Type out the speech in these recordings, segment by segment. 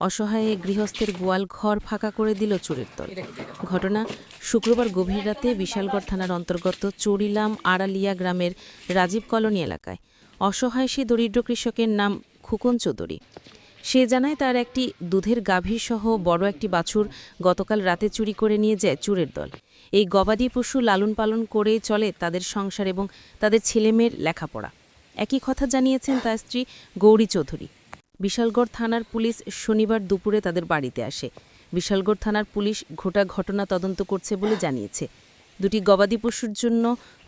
অসহায় গৃহস্থের গোয়াল ঘর ফাঁকা করে দিল চোরের দল। ঘটনা শুক্রবার গভীর রাতে বিশালগড় থানার অন্তর্গত চড়িলাম আড়ালিয়া গ্রামের রাজীব কলোনি এলাকায়। অসহায় সে দরিদ্র কৃষকের নাম খুকন চৌধুরী। সে জানায় তার একটি দুধের গাভীর সহ বড় একটি বাছুর গতকাল রাতে চুরি করে নিয়ে যায় চোরের দল। এই গবাদি পশু লালন পালন করেই চলে তাদের সংসার এবং তাদের ছেলেমেয়ের লেখাপড়া। একই কথা জানিয়েছেন তার স্ত্রী গৌরী চৌধুরী। বিশালগড় থানার পুলিশ শনিবার দুপুরে তাদের বাড়িতে আসে। বিশালগড় থানার পুলিশ ঘোটা ঘটনা তদন্ত করছে বলে জানিয়েছে। দুটি গবাদি পশুর জন্য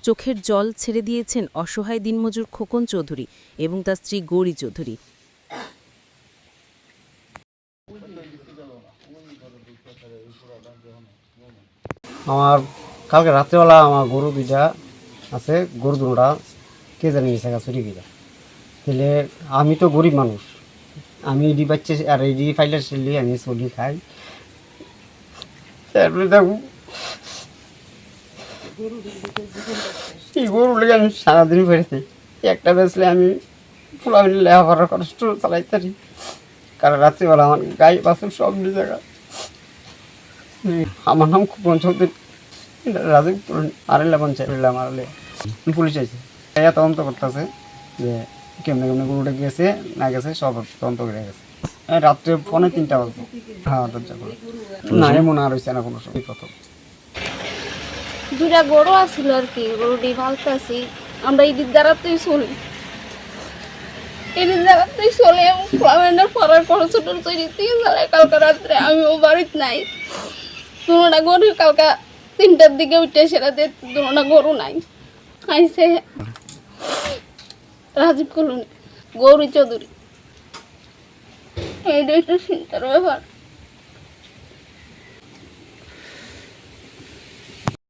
চোখের জল ছেড়ে দিয়েছেন অসহায় দিনমজুর খোকন চৌধুরী এবং তার স্ত্রী গৌরী চৌধুরী। আমার কালকে রাত্রেবেলা আমার গরু দুইটা আছে, গরু দুটা, কে জানি গেছে চুরি গিয়ে তাহলে আমি তো গরিব মানুষ। আমি এডি পাচ্ছে, আর এডি ফাইলে সেলি আমি চলি খাই। তারপরে দেখো, এই গরু লেগে আমি সারাদিন ফেরেছি একটা বেচলে আমি ফুলা মিলে লেখাপড়ার কষ্ট চালাইতে পারি কারণ রাত্রিবেলা আমার গাই বাছুর সব নিয়ে জায়গা আমার নাম খুবন চৌধুরী। রাজীব আরেলা পঞ্চায়েত আরেলে পুলিশ আছে তদন্ত করতেছে যে কেমনে কেমনে গরুটা গেছে না গেছে সব তদন্ত করে গেছে। রাত্রে ফোনে তিনটা বাজবে হ্যাঁ দরজা করে না এমন আর হয়েছে না কোনো সময়। কত দুটা গরু আছিল আর কি গরুটি পালতেছি আমরা এই দ্বারাতেই চলি। এই দ্বারাতেই চলে এবং ফ্লামেন্ডার পড়ার খরচ তৈরি তিন সালে কালকে রাত্রে আমি ও বাড়িতে নাই। দুটা গরু কালকা তিনটার দিকে উঠে সেটা দিয়ে দুটা গরু নাই। আইসে রাজীব কলোনি গৌরী চৌধুরী। এই একটু চিন্তার ব্যাপার